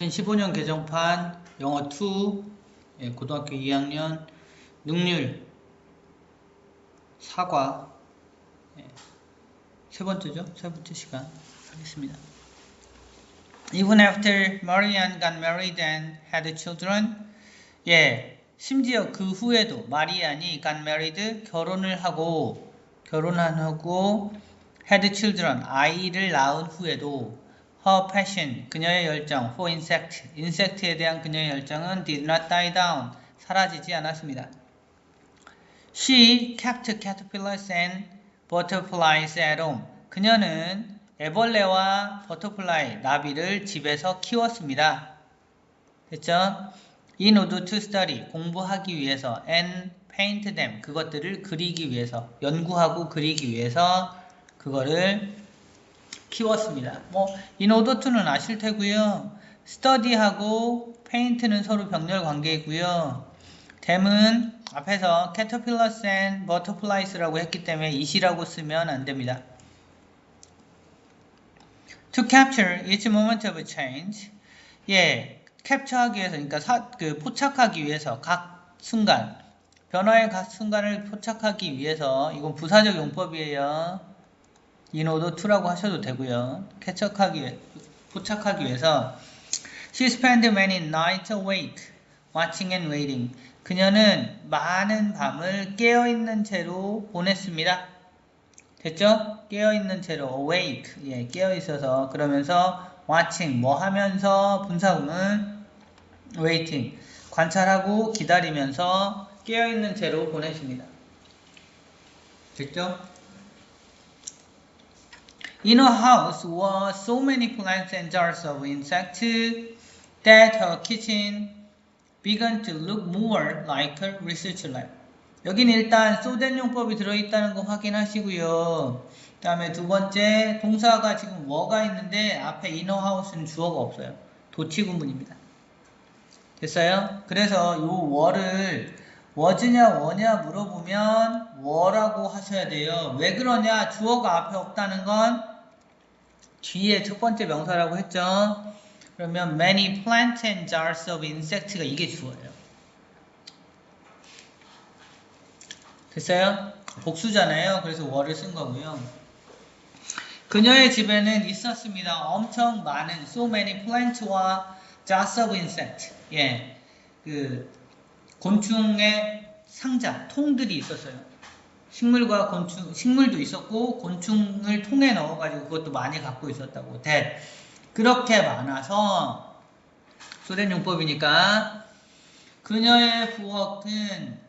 2015년 개정판 영어 2 예, 고등학교 2학년 능률 사과. 예, 세 번째죠? 세 번째 시간. 하겠습니다. Even after Marianne got married and had children, 예, 심지어 그 후에도 마리안이 got married 결혼을 하고 결혼한 후고 had children 아이를 낳은 후에도 her passion 그녀의 열정 for insect 인섹트에 대한 그녀의 열정은 did not die down 사라지지 않았습니다. She kept caterpillars and butterflies at home. 그녀는 애벌레와 버터플라이, 나비를 집에서 키웠습니다. 됐죠? In order to study, 공부하기 위해서 and paint them, 그것들을 그리기 위해서, 연구하고 그리기 위해서 그거를 키웠습니다. 뭐 in order to는 아실 테고요. study하고 paint는 서로 병렬 관계이고요. them은 앞에서 caterpillars and butterflies라고 했기 때문에 it이라고 쓰면 안 됩니다. To capture each moment of change, 예, 캡처하기 위해서, 그러니까 사, 그 포착하기 위해서 각 순간, 변화의 각 순간을 포착하기 위해서, 이건 부사적 용법이에요. Order to라고 하셔도 되고요. 위해, 포착하기 위해서, she spent many nights awake, watching and waiting. 그녀는 많은 밤을 깨어있는 채로 보냈습니다. 됐죠? 깨어있는 채로 awake, 예, 깨어있어서 그러면서 watching, 뭐 하면서 분사구문 waiting, 관찰하고 기다리면서 깨어있는 채로 보내십니다. 됐죠? In her house were so many plants and jars of insects that her kitchen began to look more like a research lab. 여기는 일단 소덴 용법이 들어있다는 거 확인하시고요. 그 다음에 두 번째 동사가 지금 워가 있는데 앞에 이너하우스는 주어가 없어요. 도치구문입니다. 됐어요? 그래서 이 워를 워즈냐 워냐 물어보면 워라고 하셔야 돼요. 왜 그러냐? 주어가 앞에 없다는 건 뒤에 첫 번째 명사라고 했죠. 그러면 many plants and jars of insects가 이게 주어예요. 됐어요? 복수잖아요. 그래서 월을 쓴 거고요. 그녀의 집에는 있었습니다. 엄청 많은 so many plants와 jars of insect. 예. 그 곤충의 상자, 통들이 있었어요. 식물과 곤충, 식물도 있었고 곤충을 통에 넣어가지고 그것도 많이 갖고 있었다고. that. 그렇게 많아서 소련 용법이니까 그녀의 부엌은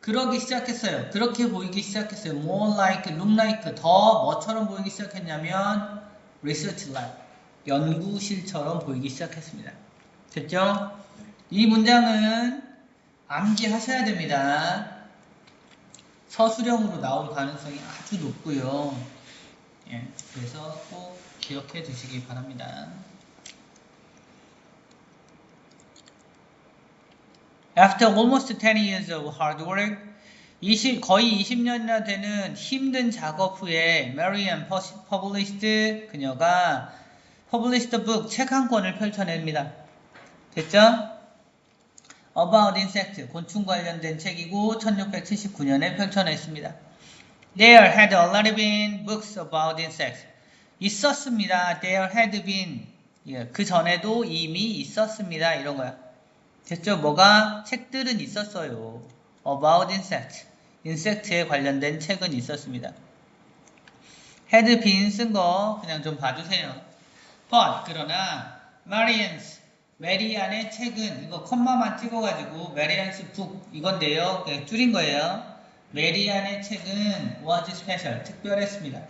그러기 시작했어요. 그렇게 보이기 시작했어요. more like, look like 더 뭐처럼 보이기 시작했냐면 research lab 연구실처럼 보이기 시작했습니다. 됐죠? 이 문장은 암기하셔야 됩니다. 서술형으로 나올 가능성이 아주 높고요. 예, 그래서 꼭 기억해 두시기 바랍니다. After almost 10 years of hard work, 20, 거의 20년이나 되는 힘든 작업 후에 Marian published 그녀가 published book 책 한 권을 펼쳐냅니다. 됐죠? About insect 곤충 관련된 책이고 1679년에 펼쳐냈습니다. There had already been books about insects. 있었습니다. There had been 예, 그 전에도 이미 있었습니다. 이런 거야. 됐죠? 뭐가 책들은 있었어요. About insect. 인섹트에 관련된 책은 있었습니다. had been 쓴 거 그냥 좀 봐주세요. But 그러나 Marian's 메리안의 책은 이거 컴마만 찍어가지고 메리안스 북 이건데요. 줄인 거예요. 메리안의 책은 was special 특별했습니다.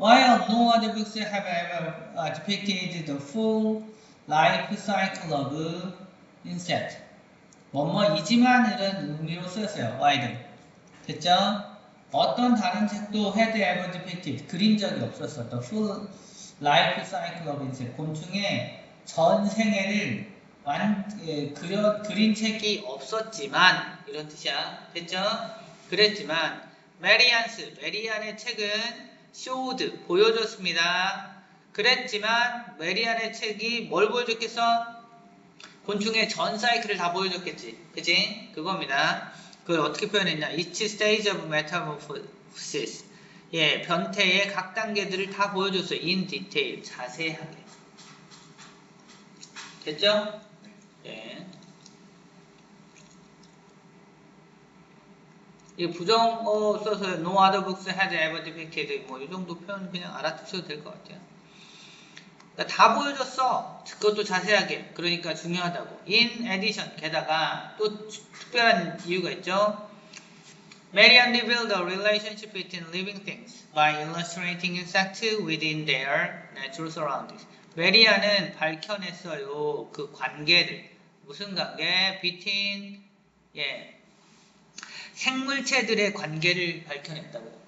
While no other books have ever uh, depicted the full life cycle of insect. 뭐뭐이지만 이런 의미로 쓰였어요. while. 됐죠? 어떤 다른 책도 had ever depicted 그린 적이 없었어. The full cycle of insect. 곤충의 전 생애를 완, 예, 그려, 그린 책이 없었지만 이런 뜻이야. 됐죠? 그랬지만 메리안스, 메리안의 책은 showed, 보여줬습니다. 그랬지만 메리안의 책이 뭘 보여줬겠어? 곤충의 전 사이클을 다 보여줬겠지. 그지? 그겁니다. 그걸 어떻게 표현했냐? Each stage of metamorphosis. 예, 변태의 각 단계들을 다 보여줬어요. in detail. 자세하게. 됐죠? 예. 이 부정어 써서 no other books had ever depicted 뭐이 정도 표현 그냥 알아두셔도 될 것 같아요. 그러니까 다 보여줬어. 그것도 자세하게. 그러니까 중요하다고. In addition, 게다가 또 특별한 이유가 있죠. Marian revealed the relationship between living things by illustrating insects within their natural surroundings. 메리안은 밝혀냈어요. 그 관계를. 무슨 관계? between, 예. 생물체들의 관계를 밝혀냈다고.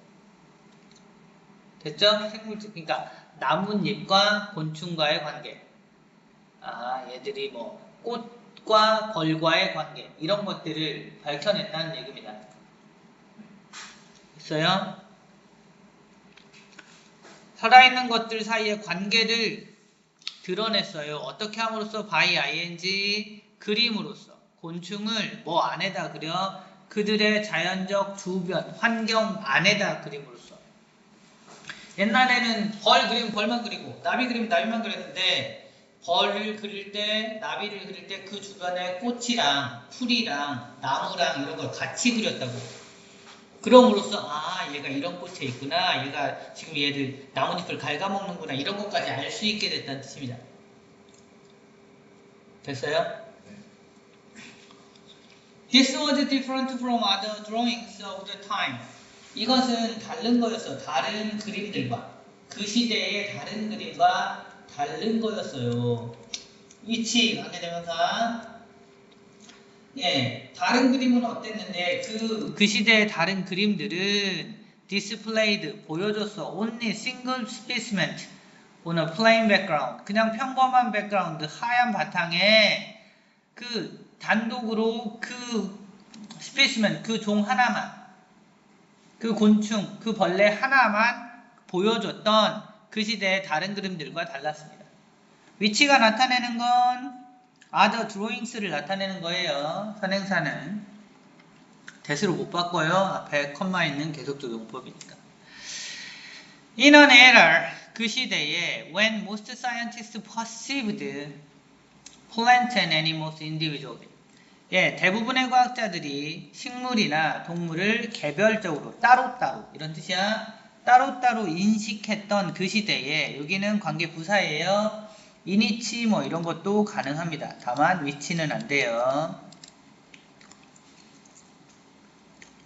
됐죠? 생물체, 그러니까 나뭇잎과 곤충과의 관계. 아, 얘들이 뭐 꽃과 벌과의 관계 이런 것들을 밝혀냈다는 얘기입니다. 있어요? 살아있는 것들 사이의 관계를 드러냈어요. 어떻게 함으로써? by ing 그림으로써. 곤충을 뭐 안에다 그려? 그들의 자연적 주변 환경 안에다 그림으로써. 옛날에는 벌 그리면 벌만 그리고 나비 그리면 나비만 그렸는데 벌을 그릴 때 나비를 그릴 때 그 주변에 꽃이랑 풀이랑 나무랑 이런 걸 같이 그렸다고 그럼으로써 아 얘가 이런 꽃에 있구나. 얘가 지금 얘를 나뭇잎을 갉아먹는구나. 이런 것까지 알 수 있게 됐다는 뜻입니다. 됐어요? This was different from other drawings of the time. 이것은 다른 거였어. 다른 그림들과. 그 시대의 다른 그림과 다른 거였어요. 위치 관계대명사 예, 다른 그림은 어땠는데 그, 그 시대의 다른 그림들은 displayed 보여줬어. only single specimen on a plain background 그냥 평범한 백그라운드 하얀 바탕에 그 단독으로 그 스페시멘 그종 하나만 그 곤충, 그 벌레 하나만 보여줬던 그 시대의 다른 그림들과 달랐습니다. 위치가 나타내는 건 other drawings를 나타내는 거예요. 선행사는 대수로 못 바꿔요. 앞에 컴마 있는 계속적 용법이니까. In an era 그 시대에 when most scientists perceived plant and animals individually 예, 대부분의 과학자들이 식물이나 동물을 개별적으로 따로따로 이런 뜻이야. 따로따로 인식했던 그 시대에 여기는 관계 부사예요. 이니치 뭐 이런 것도 가능합니다. 다만 위치는 안 돼요.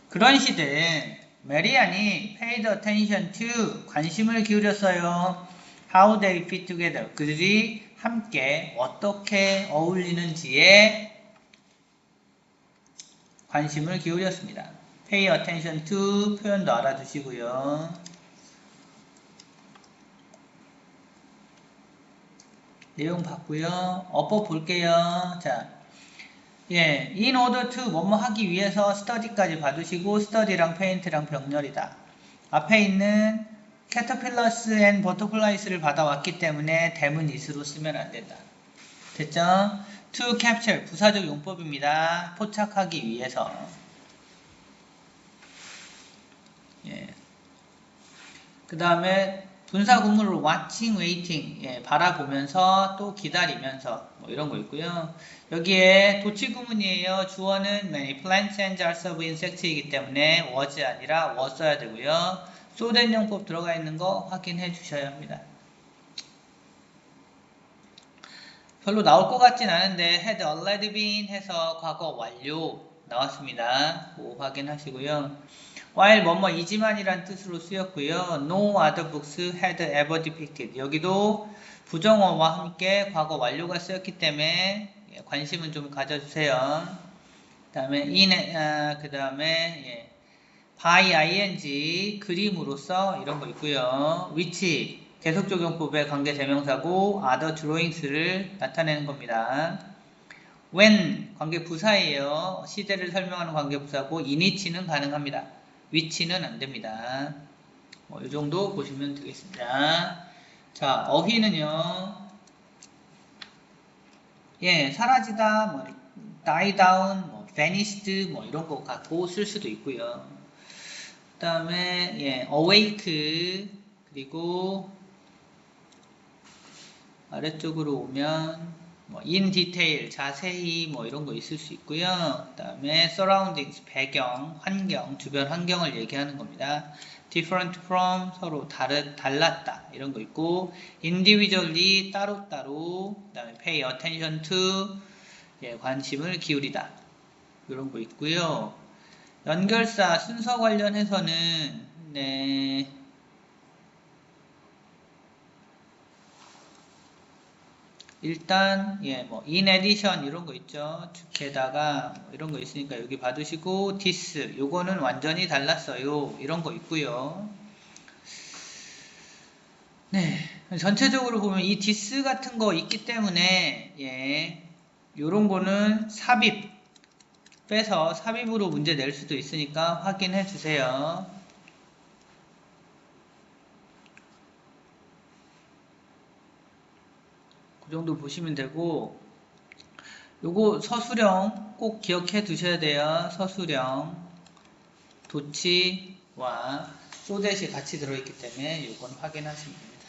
그런 시대에 메리안이 paid attention to 관심을 기울였어요. How they fit together. 그들이 함께 어떻게 어울리는지에 관심을 기울였습니다. pay attention to 표현도 알아두시고요. 내용 봤고요. 어법 볼게요. 자, 예, in order to 뭐뭐 하기 위해서 study까지 봐두시고 study랑 paint랑 병렬이다. 앞에 있는 caterpillars and butterflies를 받아왔기 때문에 대문 is로 쓰면 안 된다. 됐죠? to capture 부사적 용법입니다. 포착하기 위해서. 예. 그 다음에 분사 구문으로 watching, waiting 예, 바라보면서 또 기다리면서 뭐 이런 거 있고요. 여기에 도치 구문이에요. 주어는 many plants and jars of insects이기 때문에 was 아니라 was 써야 되고요. 소된 용법 들어가 있는 거 확인해 주셔야 합니다. 별로 나올 것 같진 않은데 had already been 해서 과거 완료 나왔습니다. 뭐 확인하시고요. while 뭐뭐 이지만이란 뜻으로 쓰였고요. no other books had ever depicted 여기도 부정어와 함께 과거 완료가 쓰였기 때문에 관심은 좀 가져주세요. 그 다음에 in, 아, 그 다음에 예, by ing 그림으로써 이런 거 있고요. 위치 계속 적용법의 관계 대명사고 other drawings를 나타내는 겁니다. When 관계 부사예요. 시대를 설명하는 관계 부사고 in이치는 가능합니다. 위치는 안 됩니다. 뭐, 이 정도 보시면 되겠습니다. 자, 어휘는요. 예, 사라지다, 뭐, die down, 뭐, vanished, 뭐, 이런 거 갖고 쓸 수도 있고요. 그 다음에, 예, awake, 그리고, 아래쪽으로 오면, 뭐, in detail, 자세히, 뭐, 이런 거 있을 수 있고요. 그 다음에, surroundings, 배경, 환경, 주변 환경을 얘기하는 겁니다. different from, 서로 다르, 달랐다, 이런 거 있고, individually, 따로따로, 그 다음에 pay attention to, 예, 관심을 기울이다. 이런 거 있고요. 연결사 순서 관련해서는, 네, 일단 예뭐 in addition 이런 거 있죠. 게다가 뭐 이런 거 있으니까 여기 받으시고 this 요거는 완전히 달랐어요. 이런 거 있고요. 네. 전체적으로 보면 이 this 같은 거 있기 때문에 예 요런 거는 삽입 빼서 삽입으로 문제 낼 수도 있으니까 확인해 주세요 그 정도 보시면 되고 요거 서술형 꼭 기억해 두셔야 돼요. 서술형 도치와 소댓이 같이 들어있기 때문에 요건 확인하시면 됩니다.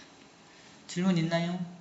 질문 있나요?